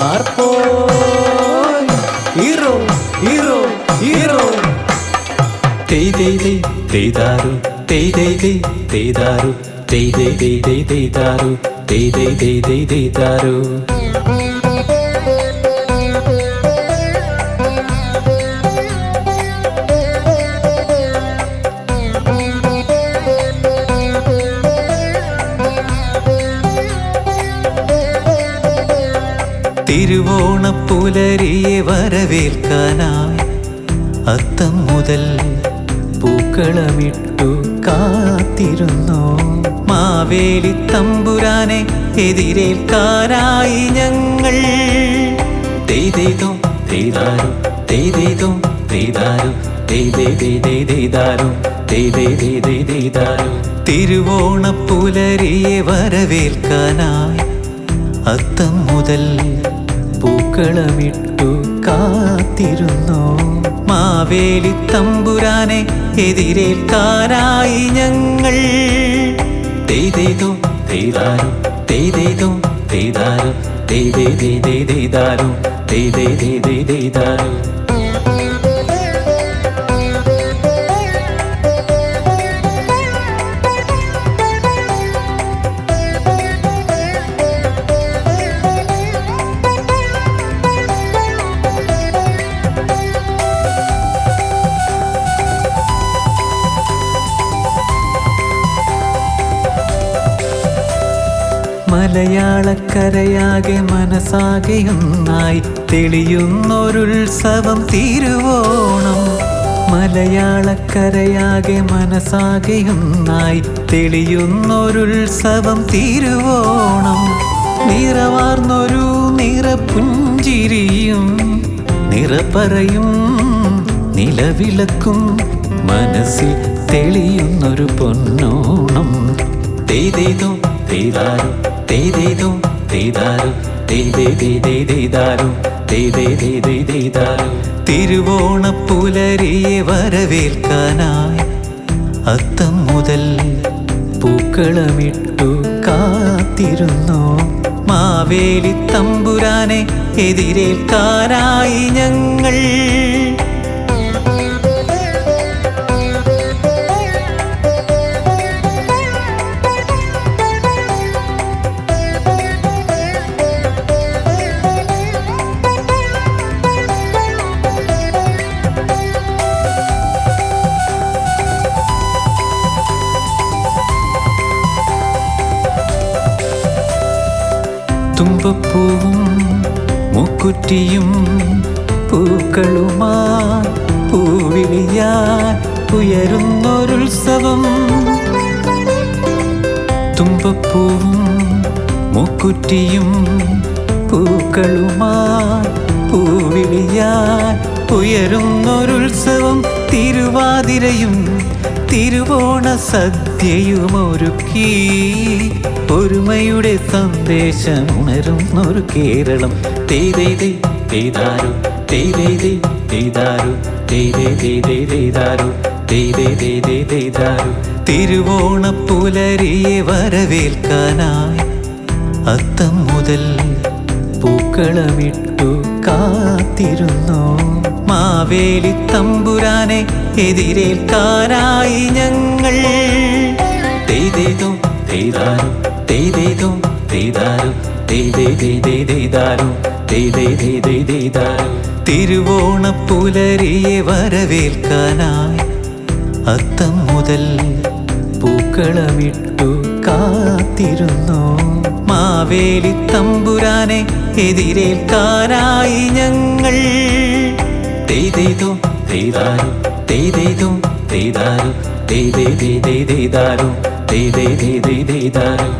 పార్పోయ్ hero hero hero తెయ్ తెయ్ తెయ్ తెయ్దారు తెయ్ తెయ్ తెయ్ తెయ్దారు తెయ్ తెయ్ తెయ్ తెయ్ తెయ్దారు తెయ్ తెయ్ తెయ్ తెయ్ తెయ్దారు തിരുവോണപ്പുലരിയെ വരവേൽക്കാനായി അത്തം മുതൽ പൂക്കളമിട്ടു കാത്തിരുന്നു മാവേലി തമ്പുരാനെ എതിരേൽക്കാനായി ഞങ്ങൾ തെയ്തോ തെയ്താരും തെയ്തോ തെയ്താരും തെയ്താരും തെയ്താരും തിരുവോണപ്പുലരിയെ വരവേൽക്കാനായി അത്തം മുതൽ പൂക്കളമിട്ടു കാത്തിരുന്നു മാവേലി തമ്പുരാനെ എതിരേൽക്കാനായി ഞങ്ങൾ തെയ്തോ തെയ്താരും തെയ്തോ തെയ്താരും തെയ്താരും തെയ്താരും മലയാളക്കരയാകെ മനസ്സാകെയൊന്നായി തെളിയുന്നൊരുത്സവം തിരുവോണം. മലയാളക്കരയാകെ മനസ്സാകെയൊന്നായി തെളിയുന്നൊരുത്സവം തിരുവോണം. നിറവാർന്നൊരു നിറപുഞ്ചിരിയും നിറപ്പറയും നിലവിളക്കും മനസ്സിൽ തെളിയുന്നൊരു പൊന്നോണം. തെയ്തെയ്തോ തെയ്താരും തെയ്തോ തെയ്താരും തെയ്താരും തെയ്താരും തിരുവോണപ്പുലരിയെ വരവേൽക്കാനായി അത്തം മുതൽ പൂക്കളമിട്ടു കാത്തിരുന്നു. മാവേലി തമ്പുരാനെ എതിരേൽക്കാനായി ഞങ്ങൾ തുമ്പപ്പൂവും മുക്കുറ്റിയും പൂക്കളുമാ പൂവിളിയാൻ ഉയരുന്നൊരുത്സവം. തുമ്പപ്പൂവും മുക്കുറ്റിയും പൂക്കളുമാ പൂവിളിയാൻ ഉയരുന്നൊരുത്സവം. തിരുവാതിരയും തിരുവോണ സദ്യയുമൊരുക്കി ഒരുമയുടെ സന്ദേശം ഉണരുന്നൊരു കേരളം തിരുവോണ പുലരിയെ വരവേൽക്കാനായി അത്തം മുതൽ പൂക്കളമിട്ടു കാത്തിരുന്നു മാവേലി തമ്പുരാനെ എതിരേൽക്കാനായി ഞങ്ങൾ തിരുവോണ തിരുവോണപ്പുലരിയെ വരവേൽക്കാനായി അത്തം മുതൽ പൂക്കളമിട്ടു കാത്തിരുന്നു മാവേലി തമ്പുരാനെ എതിരേൽക്കാനായി ഞങ്ങൾ തെയ്തോ തെയ്താരും തെയ്തോ തെയ്താരും തെയ്താരും തെയ്താരും